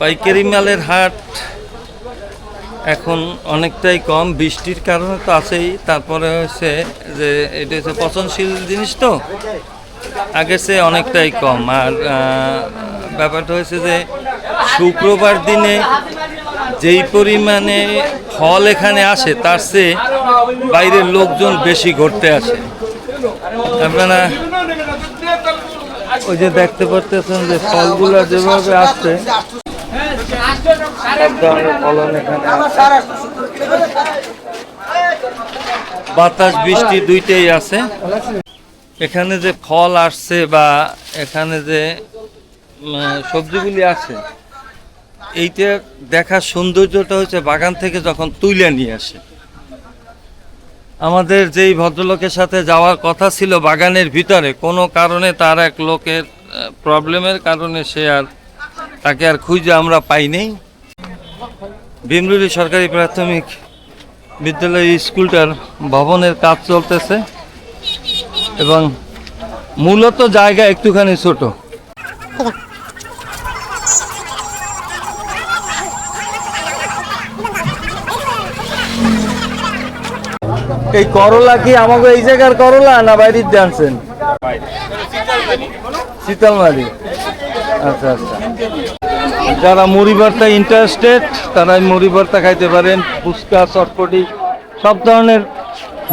পাইকারি মালের হাট এখন অনেকটাই কম। বৃষ্টির কারণে তো আছেই। তারপরে হচ্ছে যে, এটা হচ্ছে পচনশীল জিনিস তো। আগের চেয়ে অনেকটাই কম। আর ব্যাপারটা হয়েছে যে, শুক্রবার দিনে যেই পরিমাণে ফল এখানে আসে, তার চেয়ে বাইরের লোকজন বেশি ঘুরতে আসে। আপনারা ওই যে দেখতে পাচ্ছেন যে ফলগুলো যেভাবে আসছে বাতাস, বৃষ্টি দুইটাই আছে। এখানে যে ফল আসছে বা এখানে যে সবজিগুলি আছে, এইটা দেখার সৌন্দর্যটা হচ্ছে বাগান থেকে যখন তুলে নিয়ে আসে। আমাদের যেই ভদ্রলোকের সাথে যাওয়ার কথা ছিল বাগানের ভিতরে, কোনো কারণে তার এক লোকের প্রবলেমের কারণে সে আর তাকে আর খুঁজে আমরা পাই পাইনি ভীমরুলি সরকারি প্রাথমিক বিদ্যালয় স্কুলটার ভবনের কাজ চলতেছে এবং মূলত জায়গা একটুখানি ছোট। এই করলা কি আমাকে এই জায়গার করলা না বাইরের জানছেন শীতলমারি। আচ্ছা আচ্ছা। যারা মুড়ি ভর্তা ইন্টারেস্টেড তারা এই মুড়ি ভর্তা খাইতে পারেন, ফুচকা, চটপটি, সব ধরনের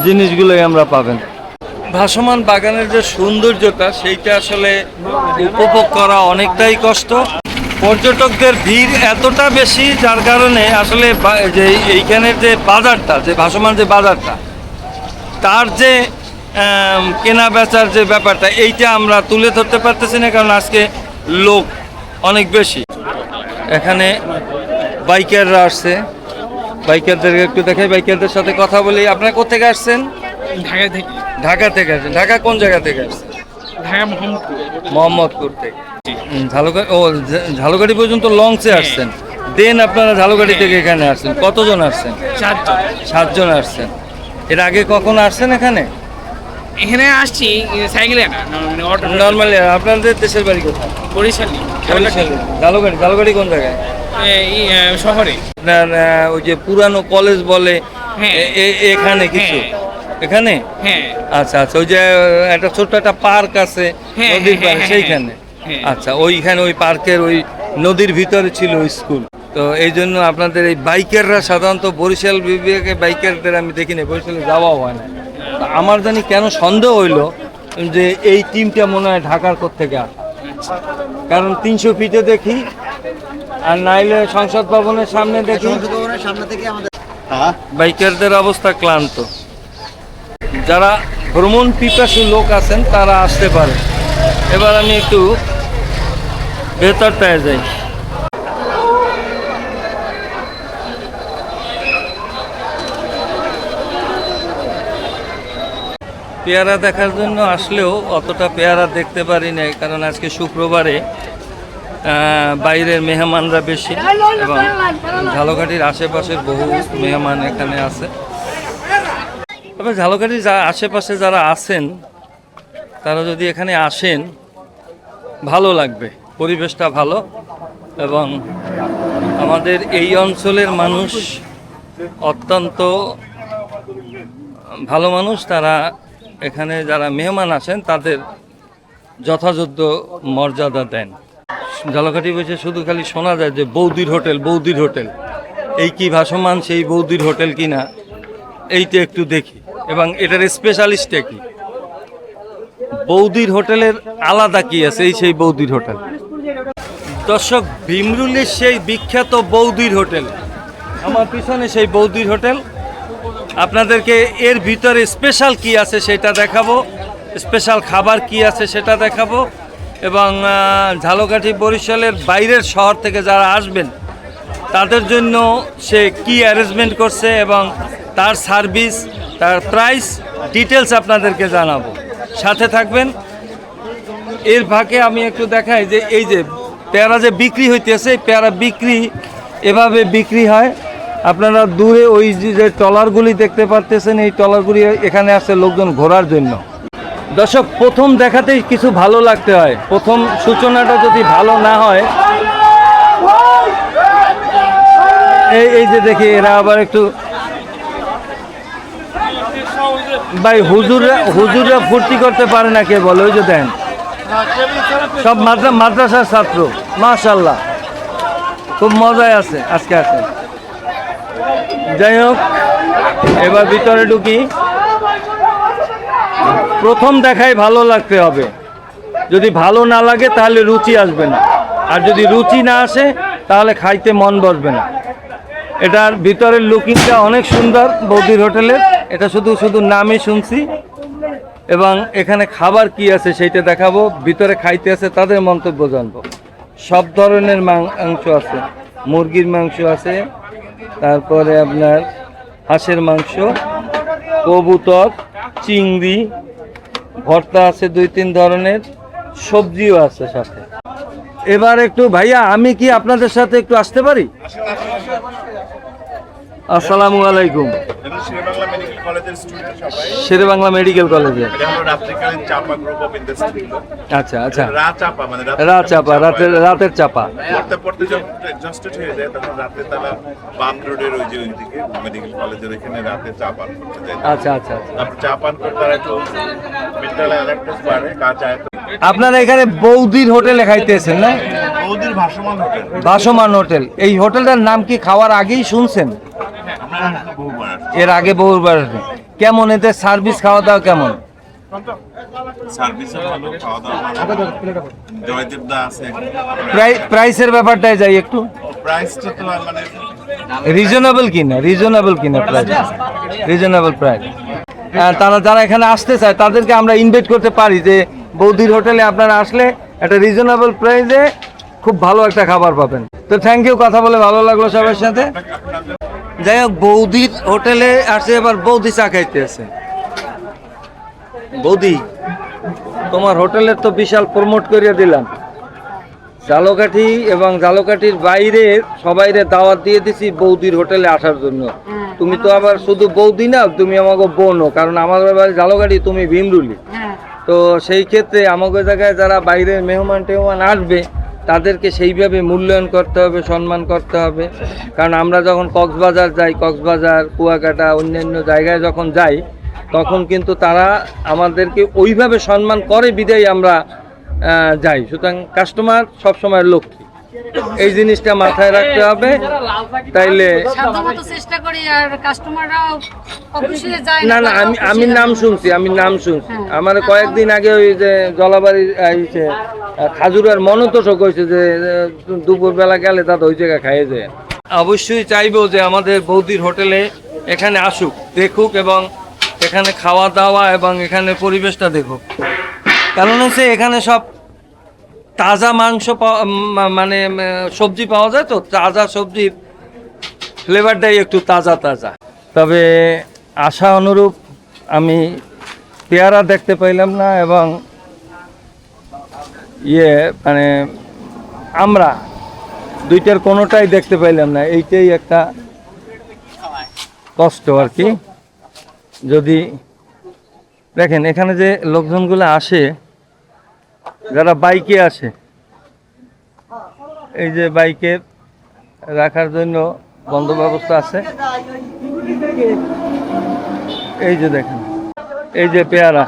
জিনিসগুলোই আমরা পাবেন। ভাসমান বাগানের যে সৌন্দর্যটা, সেইটা আসলে উপভোগ করা অনেকটাই কষ্ট। পর্যটকদের ভিড় এতটা বেশি, যার কারণে আসলে যে এইখানের যে বাজারটা, যে ভাসমান যে বাজারটা, তার যে কেনা বেচার যে ব্যাপারটা, এইটা আমরা তুলে ধরতে পারতেছি না, কারণ আজকে লোক অনেক বেশি। এখানে বাইকাররা আসছে। বাইকারদের একটু দেখাই বাইকারদের সাথে কথা বলি। আপনারা কোথেকে আসছেন? ঢাকা থেকে। ঢাকা থেকে আসছেন। ঢাকা কোন জায়গা থেকে আসছেন? ঢাকা মোহাম্মদপুর। মোহাম্মদপুর থেকে। ঝালুগাড়ি ও ঝালুগাড়ি পর্যন্ত লঞ্চে আসছেন। দেন আপনারা ঝালুগাড়ি থেকে এখানে আসছেন। কতজন আসছেন? চারজন। সাতজন আসছেন। এর আগে কখন আসছেন এখানে? এখানে আসছি সাইকেলে না মানে অটো। নর্মালি আপনাদের দেশের বাড়ি কোথায়? বরিশালি। বরিশালে। ঝালুগাড়ি কোন জায়গায়? শহরে। আপনার ওই যে পুরানো কলেজ বলে হ্যাঁ। এখানে কিছু? হ্যাঁ। এখানে? হ্যাঁ। আচ্ছা আচ্ছা ওই যে একটা ছোট্ট একটা পার্ক আছে হ্যাঁ, নদীর হ্যাঁ, সেইখানে। আচ্ছা ওইখানে ওই পার্কের ওই নদীর ভিতরে ছিল স্কুল। তো এই জন্য আপনাদের এই বাইকাররা সাধারণত বরিশাল বিভাগে বাইকারদের আমি দেখিনি বরিশালে যাওয়া হয় না। আমার জানি কেন সন্দেহ হইল যে এই টিমটা মনে হয় ঢাকার থেকে আসে। কারণ তিনশো ফিটে দেখি আর নাইলে সংসদ ভবনের সামনে দেখি। বাইকারদের অবস্থা ক্লান্ত। যারা ভ্রমণ পিপাসু লোক আছেন তারা আসতে পারে। এবার আমি একটু বেতার ভেতরটায় যাই। পেয়ারা দেখার জন্য আসলেও অতটা পেয়ারা দেখতে পারি নাই, কারণ আজকে শুক্রবারে বাইরের মেহমানরা বেশি এবং ঝালকাঠির আশেপাশের বহু মেহমান এখানে আছে। তবে ঝালকাঠির যা আশেপাশে যারা আছেন, তারা যদি এখানে আসেন, ভালো লাগবে, পরিবেশটা ভালো এবং আমাদের এই অঞ্চলের মানুষ অত্যন্ত ভালো মানুষ, তারা এখানে যারা মেহমান আসেন, তাদের যথাযথ মর্যাদা দেন। ঝালকাঠি বসে শুধু খালি শোনা যায় যে বৌদির হোটেল বৌদির হোটেল। এই কি ভাসমান সেই বৌদির হোটেল কিনা, এইটা একটু দেখি। এবং এটার স্পেশালিস্টটা কি? বৌদির হোটেলের আলাদা কি আছে? এই সেই বৌদির হোটেল। দর্শক, ভীমরুলের সেই বিখ্যাত বৌদির হোটেল। আমার পিছনে সেই বৌদির হোটেল। আপনাদেরকে এর ভিতরে স্পেশাল কি আছে সেটা দেখাবো। স্পেশাল খাবার কি আছে সেটা দেখাবো। এবং ঝালকাঠি বরিশালের বাইরের শহর থেকে যারা আসবেন, তাদের জন্য সে কি অ্যারেঞ্জমেন্ট করছে এবং তার সার্ভিস তার প্রাইস ডিটেলস আপনাদেরকে জানাব। সাথে থাকবেন। এর ফাঁকে আমি একটু দেখাই যে, এই যে, পেয়ারা যে বিক্রি হইতেছে পেয়ারা বিক্রি এভাবে বিক্রি হয়। আপনারা দূরে ওই যে ট্রলারগুলি দেখতে পারতেছেন, এই ট্রলারগুলি এখানে আসছে লোকজন ঘোরার জন্য। দর্শক, প্রথম দেখাতেই কিছু ভালো লাগতে হয়। প্রথম সূচনাটা যদি ভালো না হয়, এই এই যে দেখি, এরা আবার একটু ভাই, হুজুররা হুজুররা ফুর্তি করতে পারে না কে বলে? ওই যে দেন। সব মাদ্রা মাদ্রাসার ছাত্র। মাশাল্লাহ খুব মজায় আছে, আজকে আছে। যাই হোক, এবার ভিতরে ঢুকি। প্রথম দেখায় ভালো লাগতে হবে। যদি ভালো না লাগে, তাহলে রুচি আসবে না। আর যদি রুচি না আসে, তাহলে খাইতে মন বসবে না। এটার ভিতরের লুকিংটা অনেক সুন্দর বৌদির হোটেলের। এটা শুধু শুধু নামই শুনছি। এবং এখানে খাবার কি আছে সেইটা দেখাবো। ভিতরে খাইতে আছে, তাদের মন্তব্য জানব। সব ধরনের মাংস আছে। মুরগির মাংস আছে। তারপরে আপনার হাঁসের মাংস, কবুতর, চিংড়ি, ভর্তা আছে দুই তিন ধরনের, সবজিও আছে সাথে। এবার একটু ভাইয়া, আমি কি আপনাদের সাথে একটু আসতে পারি? আসসালামু আলাইকুম। কলেজের স্টুডেন্ট সবাই। শেরে বাংলা মেডিকেল কলেজে। এটা হলো রাত্রিকালীন চাপা গ্রুপ অফ ইন্ডাস্ট্রি আচ্ছা আচ্ছা। রা চাপা মানে রাত চাপা রাতের রাতের চাপা। পড়তে পড়তে যখন এক্সস্টেড হয়ে যায় তখন রাতে তারা বাম রোডের ওই যে ওইদিকে মেডিকেল কলেজের এখানে রাতে চা পান করতে যায়। আচ্ছা আচ্ছা আচ্ছা। তারপর চা পান তারা একটু কাজ আয় আপনারা এখানে বৌদির হোটেলে খাইতেছেন না? বৌদির ভাসমান হোটেল। ভাসমান হোটেল। এই হোটেলটার নাম কি খাওয়ার আগেই শুনছেন? আমরা এর আগে বহুবার কেমন এতে সার্ভিস খাওয়া দাওয়া কেমন প্রাইসের ব্যাপারটাই যাই একটু। আর মানে রিজনেবল কিনা রিজনেবল কিনা প্রাইস রিজনেবল প্রাইস তারা যারা এখানে আসতে চায় তাদেরকে আমরা ইনভাইট করতে পারি যে বৌদির হোটেলে আপনারা আসলে একটা রিজনেবল প্রাইসে খুব ভালো একটা খাবার পাবেন। তো থ্যাংক ইউ কথা বলে ভালো লাগল সবার সাথে। যাই হোক বৌদির হোটেলে আসে এবার বৌদি চা খাইতে আছে বৌদি তোমার হোটেলের তো বিশাল প্রমোট করিয়া দিলাম। জালকাঠি এবং জালকাঠির বাইরে সবাইরে দাওয়াত দিয়ে দিছি বৌদির হোটেলে আসার জন্য। তুমি তো আবার শুধু বৌদি না তুমি আমাকে বোনও কারণ আমার বাড়ি জালকাঠি তুমি ভীমরুলি। তো সেই ক্ষেত্রে আমাকে জায়গায় যারা বাইরের মেহমান টেহমান আসবে তাদেরকে সেইভাবে মূল্যায়ন করতে হবে, সম্মান করতে হবে। কারণ আমরা যখন কক্সবাজার যাই, কক্সবাজার, কুয়াকাটা, অন্যান্য জায়গায় যখন যাই, তখন কিন্তু তারা আমাদেরকে ওইভাবে সম্মান করে বিদায় আমরা যাই। সুতরাং কাস্টমার সবসময় লক্ষ্মী। এই জিনিসটা মাথায় রাখতে হবে। তাইলে চেষ্টা করি আর কাস্টমাররাও যায় না না আমি আমি নাম শুনছি আমি নাম শুনছি। আমার কয়েকদিন আগে ওই যে জলাবাড়ি আইছে খাজুরার মনতোষক হয়েছে যে দুপুর বেলা গেলে তাতে ওই জায়গায় খাইয়ে যায়। অবশ্যই চাইব যে আমাদের বৌদির হোটেলে এখানে আসুক দেখুক এবং এখানে খাওয়া দাওয়া এবং এখানে পরিবেশটা দেখুক। কারণ হচ্ছে এখানে সব তাজা মাংস মানে সবজি পাওয়া যায় তো? তাজা সবজির ফ্লেভারটাই একটু তাজা তাজা। তবে আশা অনুরূপ আমি পেয়ারা দেখতে পাইলাম না এবং ইয়ে মানে আমরা দুইটার কোনোটাই দেখতে পাইলাম না। এইটাই একটা কষ্ট আর কি। যদি দেখেন, এখানে যে লোকজনগুলো আসে যারা বাইকে আসে, এই যে বাইকের রাখার জন্য বন্ধ ব্যবস্থা আছে। এই যে দেখেন, এই যে পেয়ারা।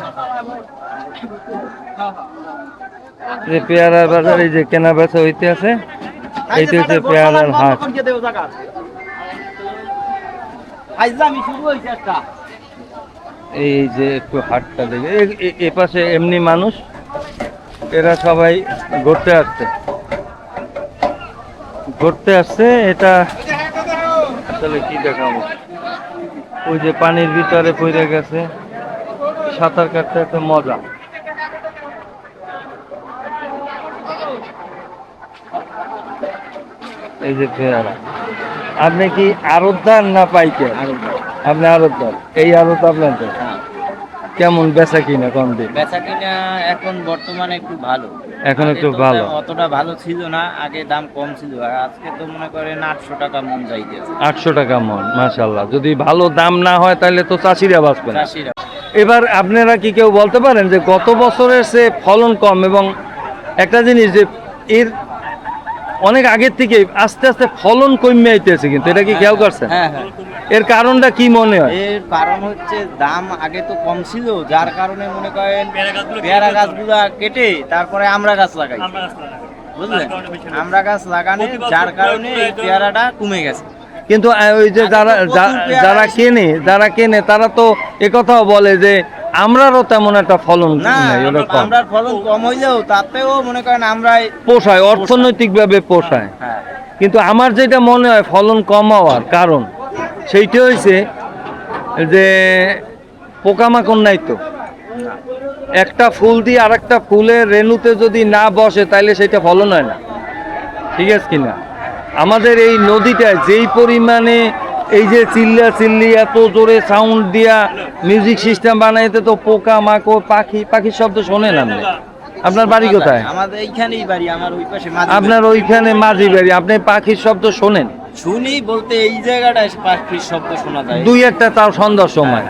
যে পেয়ারার বাজার, এই যে কেনা বেচা হইতে আছে। এইটা হচ্ছে পেয়ারার হাট। এই যে একটু হাটটা দেখে এ পাশে এমনি মানুষ। এরা সবাই ঘুরতে আসছে। ঘুরতে আসছে এটা আসলে কি দেখাবো? ওই যে পানির ভিতরে পড়ে গেছে সাঁতার কাটতে একটা মজা। এই যে পেয়ারা আপনি কি আরতদার না পাইকার? আপনি আরতদার এই আরত আপনাদের? কেমন বেচা কিনা কম দিন বেচা কিনা এখন বর্তমানে একটু ভালো। এখন একটু ভালো। অতটা ভালো ছিল না আগে দাম কম ছিল। আর আজকে তো মনে করেন আটশো টাকা মন যাইতেছে। আটশো টাকা মন মাশাল্লাহ যদি ভালো দাম না হয় তাহলে তো চাষিরা বাঁচবে চাষিরা। এবার আপনারা কি কেউ বলতে পারেন যে গত বছরের সে ফলন কম এবং একটা জিনিস যে এর অনেক আগের থেকে আস্তে আস্তে ফলন কমে আইতেছে কিন্তু এটা কি খেয়াল করছেন? হ্যাঁ হ্যাঁ। এর কারণটা কি মনে হয়? এর কারণ হচ্ছে দাম আগে তো কম ছিল যার কারণে মনে করেন পেয়ারা গাছগুলা কেটে তারপরে আমরা গাছ লাগাই। বুঝলেন? আমরা গাছ লাগানো যার কারণে এই পেয়ারাটা কমে গেছে। কিন্তু ওই যে যারা যারা কেনে যারা কেনে তারা তো একথাও বলে যে আমরারও তেমন একটা ফলন আমরা ফলন কম হইলেও তাতেও মনে করেন আমরা পোষায় অর্থনৈতিকভাবে পোষায়। হ্যাঁ। কিন্তু আমার যেটা মনে হয় ফলন কম হওয়ার কারণ সেইটা হয়েছে যে পোকামাকড় নাই তো। একটা ফুল দিয়ে আরেকটা ফুলের রেণুতে যদি না বসে তাহলে সেটা ফলন হয় না। ঠিক আছে কিনা? আমাদের এই নদীটায় যেই পরিমাণে এই যে চিল্লা চিল্লি এত জোরে সাউন্ড দিয়া মিউজিক সিস্টেম বানাইতে তো পোকা মাকড় পাখি পাখির শব্দ শোনেন আপনি? আপনার বাড়ি কোথায়? আমাদের এইখানেই বাড়ি আমার ওই পাশে আপনার ওইখানে মাঝি বাড়ি আপনি পাখির শব্দ শোনেন? শুনি বলতে এই জায়গাটায় পাখির শব্দ শোনা যায়। দুই একটা তার সন্ধ্যার সময়।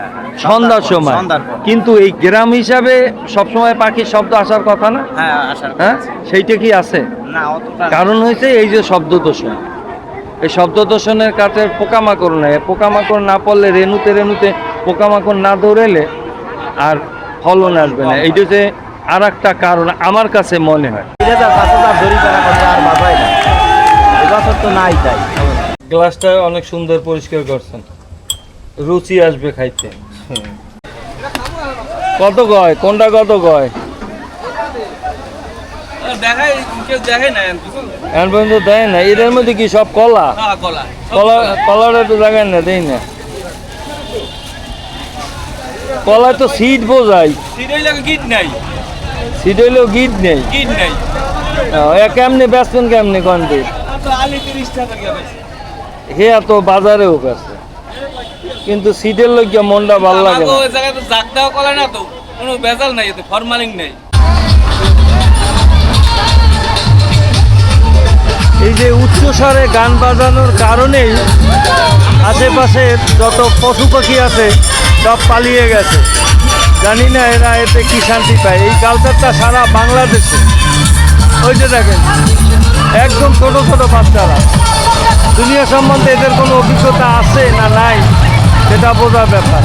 সন্ধ্যার সময়। কিন্তু এই গ্রাম হিসাবে সবসময় পাখির শব্দ আসার কথা না? হ্যাঁ আসার হ্যাঁ? সেইটা কি আছে? না অতটা কারণ হয়েছে এই যে শব্দ দূষণ। এই শব্দ দূষণের কাছে পোকামাকড় নেই। পোকামাকড় না পড়লে রেণুতে রেণুতে পোকামাকড় না দৌড়েলে আর ফলন আসবে না। এইটা যে আর একটা কারণ আমার কাছে মনে হয়। গ্লাসটা অনেক সুন্দর পরিষ্কার করছেন। রুচি আসবে খাইতে। কত গয় কোনটা কত গয় এখন পর্যন্ত দেয় না মধ্যে কি সব কলা? কলা। কলা কলাটা দেখান না দেই না। কলায় তো সিট বোঝাই গিট নাই। সিট হইলেও গিট নেই। গিট নাই। এ কেমনে বেচবেন কেমনে কন্টে? আলি তিরিশ টাকা গেছে হে তো বাজারেও বেচে কিন্তু সিটের লোক মনটা ভালো লাগে না। ওই জায়গায় তো জাগ দেওয়া কলা না তো কোনো ভেজাল নাই এতে ফরমালিং নেই। এই যে উচ্চস্বরে গান বাজানোর কারণেই আশেপাশে যত পশু পাখি আছে সব পালিয়ে গেছে। জানি না এরা এতে কি শান্তি পায়। এই কালচারটা সারা বাংলাদেশে। ওই যে দেখেন একদম ছোট ছোট বাচ্চারা। দুনিয়া সম্বন্ধে এদের কোনো অভিজ্ঞতা আছে না নাই সেটা বোঝার ব্যাপার।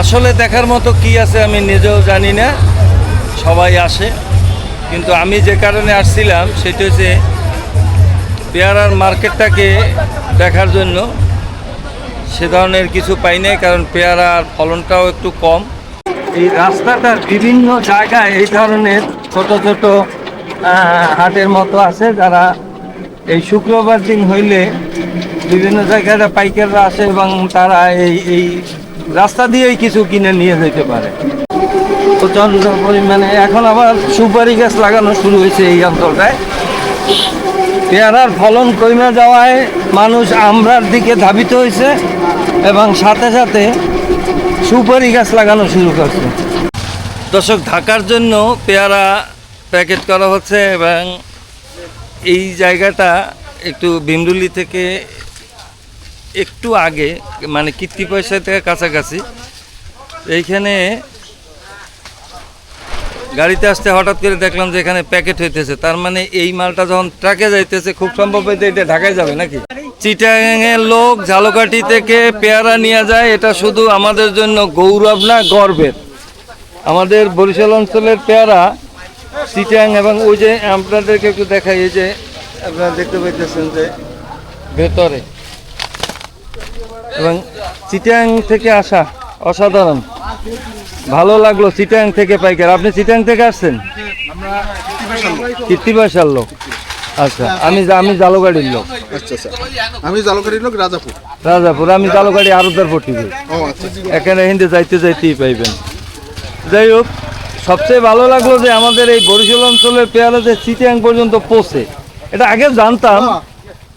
আসলে দেখার মতো কি আছে আমি নিজেও জানি না সবাই আসে। কিন্তু আমি যে কারণে আসছিলাম সেটা হচ্ছে পেয়ারার মার্কেটটাকে দেখার জন্য। সে ধরনের কিছু পাই নাই কারণ পেয়ারার ফলনটাও একটু কম। এই রাস্তাটার বিভিন্ন জায়গায় এই ধরনের ছোট ছোট হাটের মতো আছে। যারা এই শুক্রবার দিন হইলে বিভিন্ন জায়গায় পাইকাররা আসে এবং তারা এই এই রাস্তা দিয়েই কিছু কিনে নিয়ে যেতে পারে। প্রচণ্ড পরিমাণে এখন আবার সুপারি গাছ লাগানো শুরু হয়েছে এই অঞ্চলটায়। পেয়ারার ফলন কমে যাওয়ায় মানুষ আমরার দিকে ধাবিত হয়েছে এবং সাথে সাথে সুপারি গাছ লাগানো শুরু করছে। দর্শক, ঢাকার জন্য পেয়ারা প্যাকেট করা হচ্ছে এবং এই জায়গাটা একটু বিমরুলি থেকে একটু আগে মানে কীর্তি পয়সা থেকে কাছাকাছি, এইখানে গাড়িতে আসতে হঠাৎ করে দেখলাম যে এখানে প্যাকেট হইতেছে। তার মানে এই মালটা যখন ট্রাকে যাইতেছে, খুব সম্ভব এটা ঢাকায় যাবে নাকি? চিটাঙের লোক ঝালকাঠি থেকে পেয়ারা নিয়ে যায়, এটা শুধু আমাদের জন্য গৌরব না, গর্বের। আমাদের বরিশাল অঞ্চলের পেয়ারা, চিটাং এবং ওই যে আপনাদেরকে একটু দেখাই যে আপনারা দেখতে পাইতেছেন যে ভেতরে। এবং চিটাং থেকে আসা অসাধারণ। ভালো লাগল চিটাং থেকে পাইকার। আপনি চিটাং থেকে আসছেন? কীর্তিবাসার লোক। আচ্ছা আমি আমি জালুগাড়ির লোক। আচ্ছা আচ্ছা। আমি জালকারির লোক রাজাপুর। রাজাপুর আমি জালুগাড়ি আরদার পটিবে ও আচ্ছা এখানে হিন্দে যাইতে যাইতেই পাইবেন। যাই হোক সবচেয়ে ভালো লাগল যে আমাদের এই বরিশাল অঞ্চলের পেয়ারা যে চিটিয়াং পর্যন্ত পৌঁছে এটা আগে জানতাম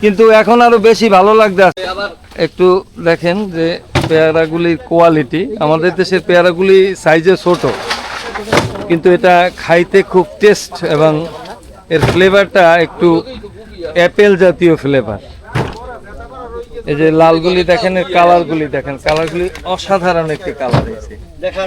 কিন্তু এখন আরও বেশি ভালো লাগতে আছে। একটু দেখেন যে পেয়ারাগুলির কোয়ালিটি আমাদের দেশের পেয়ারাগুলি সাইজে ছোট কিন্তু এটা খাইতে খুব টেস্ট এবং এর ফ্লেভারটা একটু অ্যাপেল জাতীয় ফ্লেভার এই যে লালগুলি দেখেন এর কালারগুলি দেখেন। কালারগুলি অসাধারণ একটি কালার হয়েছে। দেখা